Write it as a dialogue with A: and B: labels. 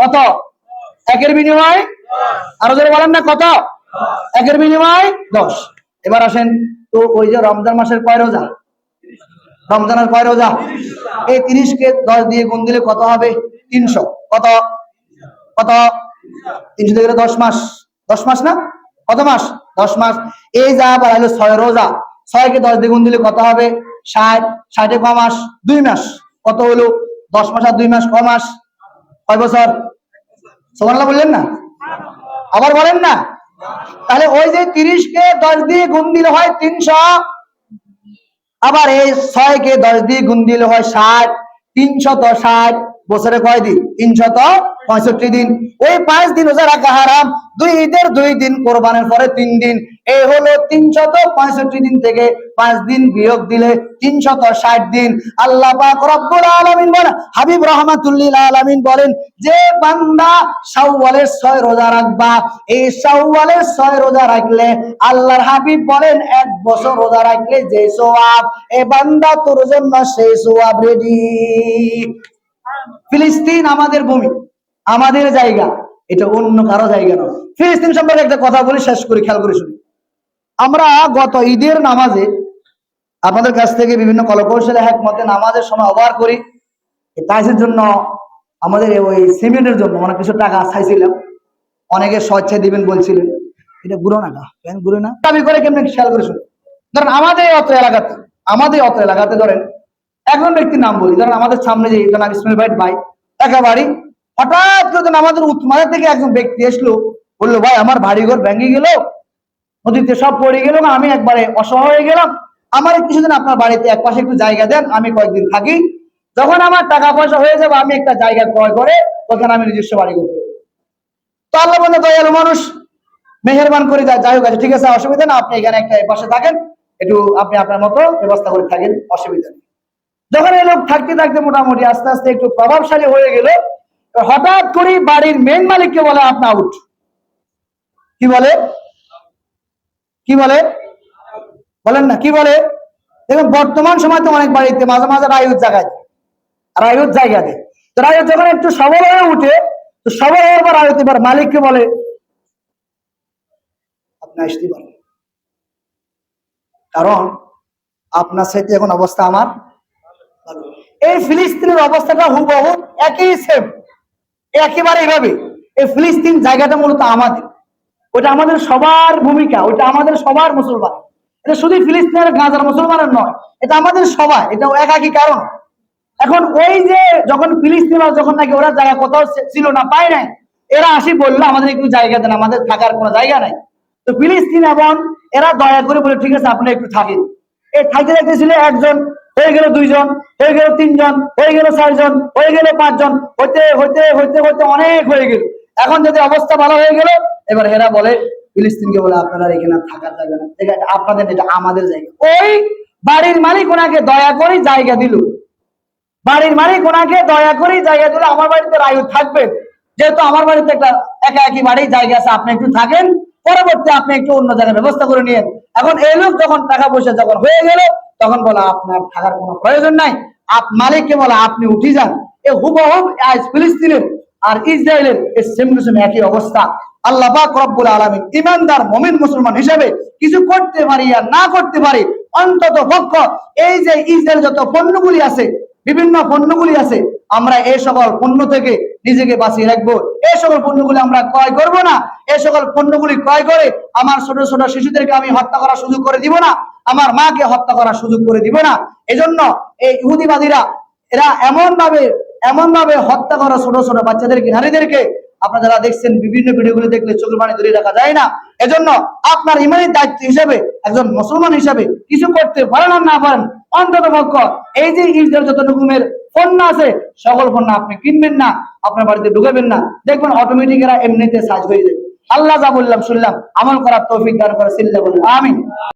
A: কত? একের বিনিময়? আরও জোরে বলেন না, কত? একের বিনিময় দশ। এবার আসেন তো ওই যে রমজান মাসের কয় রোজা? রমজানের কয় রোজা? এই তিরিশ কে দশ দিয়ে গুণ দিলে কত হবে? তিনশো। কত? কত? তিনশো থেকে দশ মাস। দশ মাস না? কত মাস? দশ মাস। এই যা বাড়াইলো ছয় রোজা ছয় কে দশ দিয়ে গুণ দিলে কত হবে? ষাট। ষাটে ক মাস? দুই মাস। কত হলো? দশ মাস আর দুই মাস ক মাস? কয় বছর? সোমাল্লা বললেন না? আবার বলেন না? তাহলে ওই যে তিরিশ কে দশ দিয়ে গুণ দিলে হয় তিনশো, আবার এই ছয় কে দশ দিয়ে গুণ দিলে হয় ষাট, তিনশত ষাট, বছরে কয় দিন? তিনশত পঁয়ষট্টি দিন। ওই পাঁচ দিন রোজা রাখা হারাম, দুই ঈদের দুই দিন কোরবানের পরে তিন দিন। এই হলো তিনশত পঁয়ষট্টি দিন থেকে পাঁচ দিন বিয়োগ দিলে তিনশত ষাট দিন। আল্লাহ বলেন, হাবিব রহমাতুল্লিল বলেন, যে বান্দা শাওয়ালের ছয় রোজা রাখবা, এই শাওয়ালের ছয় রোজা রাখলে আল্লাহর হাবিব বলেন, এক বছর রোজা রাখলে যে সোয়াব, এ বান্দা তোর জন্য সেই সোয়াব রেডি ফিলিস্তিন আমাদের ভূমি, আমাদের জায়গা, এটা অন্য কারও জায়গা নয়। ফিলিস্তিন সম্পর্কে একটা কথা বলি, শেষ করি খেয়াল করে শুনি। আমরা গত ঈদের নামাজে আপনাদের কাছ থেকে বিভিন্ন কলকৌশলে মতে নামাজের সময় অবার করি। তাইসের জন্য আমাদের ওই সিমেন্টের জন্য অনেক কিছু টাকা চাইছিলাম। অনেকে স্বেচ্ছায় দিবেন বলছিলেন। এটা গুলো না কেনগুলো না? দাবি করে কেমন খেয়াল করে শুনি ধরেন আমাদের অত্র এলাকাতে, আমাদের অত্র এলাকাতে ধরেন একজন ব্যক্তির নাম বলি। ধরেন আমাদের সামনে যে জনাব ইসমাইল ভাই ভাই একা বাড়ি হঠাৎ করে আমাদের উত্তমাদের থেকে একজন ব্যক্তি আসলো। বলল, ভাই, আমার বাড়িঘর ভেঙে গেল। নদীতে সব পড়ে গেল, আমি একবারে অসহায় হয়ে গেলাম। আমার কিছুদিন আপনার বাড়িতে এক পাশে একটু জায়গা দেন, আমি কয়েকদিন থাকি। যখন আমার টাকা পয়সা হয়ে যাবে, আমি একটা জায়গা ক্রয় করে তখন আমি নিজস্ব বাড়ি করব। তো আল্লাহ বন্ধু দয়ালু মানুষ, মেহরবান করে যায় যাই হোক আছে ঠিক আছে, অসুবিধা না, আপনি এখানে একটা পাশে থাকেন, একটু আপনি আপনার মতো ব্যবস্থা করে থাকেন, অসুবিধা নেই। যখন এই লোক থাকতে থাকতে মোটামুটি আস্তে আস্তে একটু প্রভাবশালী হয়ে গেল হঠাৎ করে বাড়ির মেন মালিককে বলে আপনি আউট কি বলে? বলে? বলেন না, কি বলে? দেখুন, বর্তমান সময় তো অনেক বাড়িতে মাঝে মাঝে রায়ুত জায়গায় রায়ুত জায়গা দেয়। তো রায়ুত যখন একটু সবল হয়ে উঠে, তো সবল হওয়ার পর রায়ুত এবার মালিককে বলে, আপনি আসতে পারেন। কারণ আপনার সাথে এখন অবস্থা আমার এই ফিলিস্তিনের অবস্থাটা হুবহু একই সেম একেবারে এভাবে। এই ফিলিস্তিন জায়গাটা মূলত আমাদের। ওটা আমাদের সবার ভূমিকা, ওটা আমাদের সবার মুসলমান। এটা শুধু ফিলিস্তিনের গাজার মুসলমানের নয়, এটা আমাদের সবাই এটা একাকি কারণ। এখন ওই যে যখন ফিলিস্তিন যখন নাকি ওরা জায়গা কোথাও ছিল না, পায় নাই, এরা আসি বলল, আমাদের একটু জায়গা দেন, আমাদের থাকার কোনো জায়গা নাই। তো ফিলিস্তিন এবং এরা দয়া করে বলে, ঠিক আছে, আপনি একটু থাকেন। এই থাকতে থাকতে ছিল একজন, হয়ে গেল দুইজন, হয়ে গেল তিনজন, হয়ে গেল চারজন, হয়ে গেল পাঁচজন, হইতে হইতে হইতে হইতে অনেক হয়ে গেল। এখন যদি অবস্থা ভালো হয়ে গেল, এবার এরা বলে, ফিলিস্তিনকে বলে আপনারা এখানে থাকার জায়গা না এটা আপনাদের এটা আমাদের জায়গা। ওই বাড়ির মালিক ওনাকে দয়া করে জায়গা দিল। বাড়ির মালিক ওনাকে দয়া করে জায়গা দিল। আমার বাড়িতে রায়ু থাকবেন যেহেতু আমার বাড়িতে একটা একা একই বাড়ি, জায়গা আছে, আপনি একটু থাকেন। পরবর্তী আপনি একটু অন্য জায়গায় ব্যবস্থা করে নিয়েন। এখন এই লোক যখন টাকা পয়সা যখন হয়ে গেল, তখন বলে, আপনার থাকার কোনো প্রয়োজন নাই। আপ মালিককে বলে, আপনি উঠে যান। এ হুবহুব আজ ফিলিস্তিনের আর ইসরায়েলের সেম টু সেম একই অবস্থা। আল্লাহ পাক রব্বুল আলামিন ইমানদার মুমিন মুসলমান হিসেবে কিছু করতে পারি আর না করতে পারি, অন্তত পক্ষ এই যে ইসরায়েল যত পণ্যগুলি আছে, বিভিন্ন পণ্যগুলি আছে, আমরা এই সকল পণ্য থেকে নিজেকে বাঁচিয়ে রাখব। এই সকল পণ্যগুলি আমরা ক্রয় করব না। এই সকল পণ্যগুলি ক্রয় করে আমার ছোট ছোট শিশুদেরকে আমি হত্যা করার সুযোগ করে দিব না। আমার মাকে হত্যা করার সুযোগ করে দিব না। এজন্য এই ইহুদিবাদীরা, এরা এমন ভাবে এমন ভাবে হত্যা করা ছোট ছোট বাচ্চাদেরকে নারীদেরকে আপনারা যারা দেখছেন, বিভিন্ন ভিডিওগুলো দেখলে চোখের পানি ধরে রাখা যায় না। এজন্য আপনার ইমানের দায়িত্ব হিসেবে, একজন মুসলমান হিসেবে কিছু করতে পারেন আর না পারেন, অন্তত পক্ষ, এই যে ইসরায়েল যত রকমের পণ্য আছে, সকল পণ্য আপনি কিনবেন না, আপনার বাড়িতে ঢুকাবেন না। দেখবেন অটোমেটিক এরা এমনিতে সাজ হয়ে যাবে আল্লাহ যা বললাম শুনলাম, আমল করার তৌফিক দান করে সিল্লা বললাম আমিন।